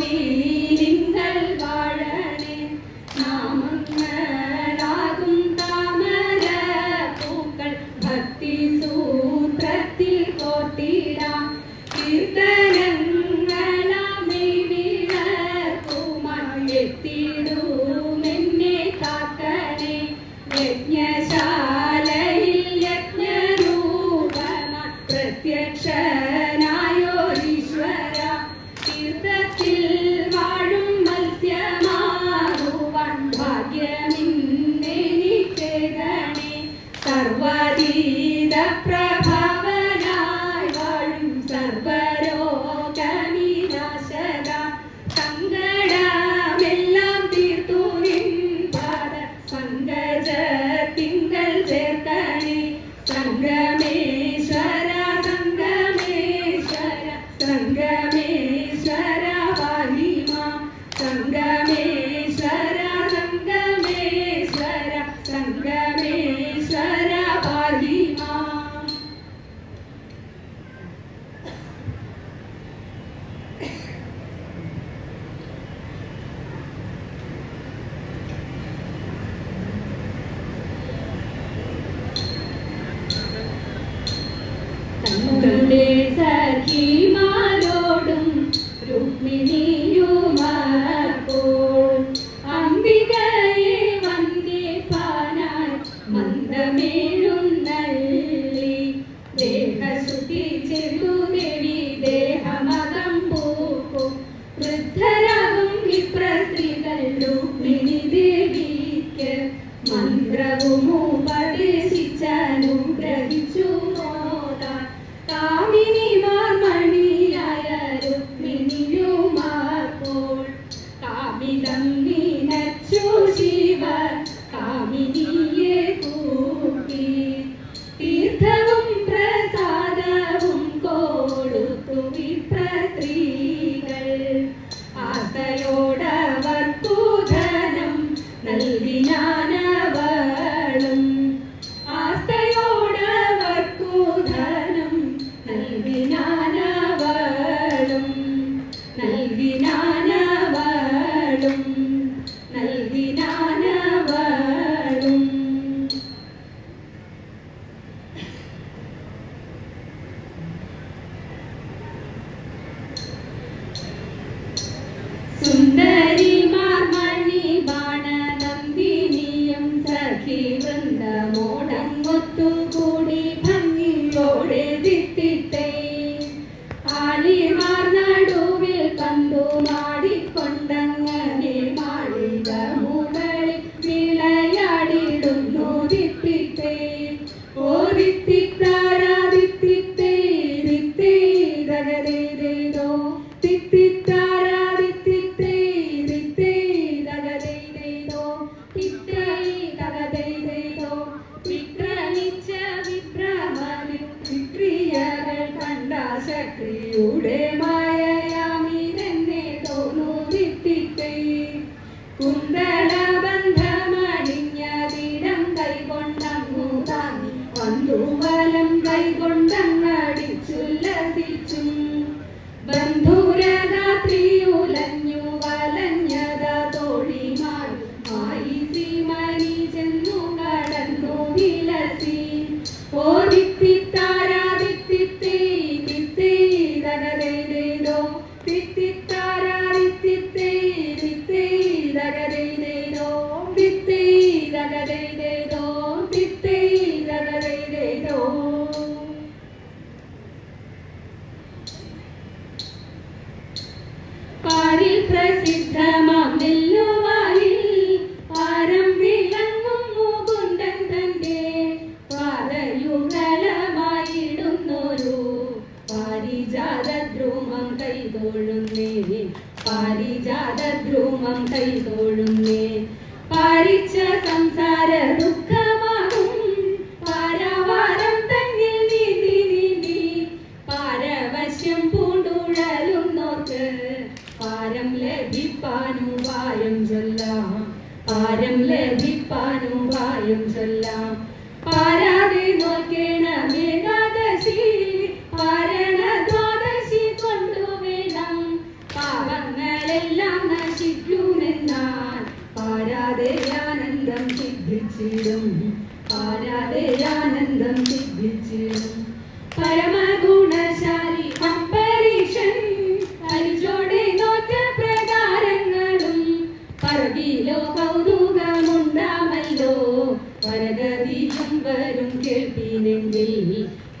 ശ്രീകോവിലിങ്കൽ വാഴണേ നാമങ്ങളാകും താമര പൂക്കൾ ഭക്തി സൂത്രത്തിൽ കോട്ടിടാം കീർത്തന രക്ഷനായോരീശ്വര തീർത്ഥത്തിൽ വൃദ്ധരാകും വിപ്രസ്ത്രീകൾ രുക്മിണി ദേവിക്ക് മന്ത്രവുമോ? 嗯可以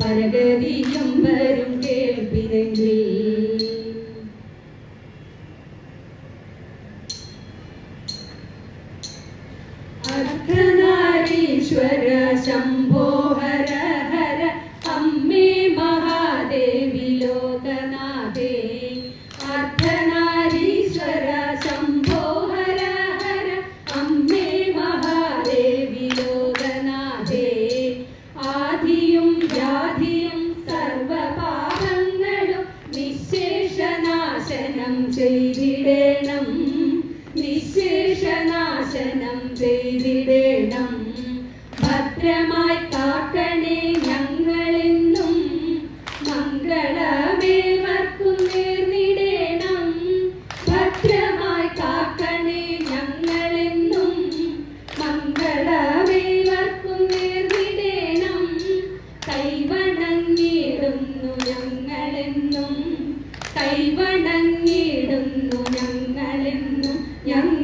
പരഗതിയും വരും കേൾപ്പിനെങ്കിൽ ചെയ്തിടേണം. നിശേഷനാശനം ചെയ്തിടേണം. ഭദ്രമായി കാക്കണേ ഞങ്ങളെന്നും. മംഗളമേവർക്കും നേർന്നിടേണം. ഭദ്രമായി കാക്കണേ ഞങ്ങളെന്നും. മംഗളമേവർക്കും നേർന്നിടേണം. കൈവണങ്ങിയിടുന്നു ഞങ്ങളെന്നും. ഞങ്ങളെന്നും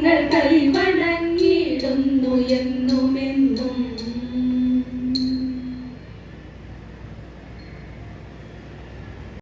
ഞങ്ങൾ കൈവണങ്ങിടുന്നു എന്നും.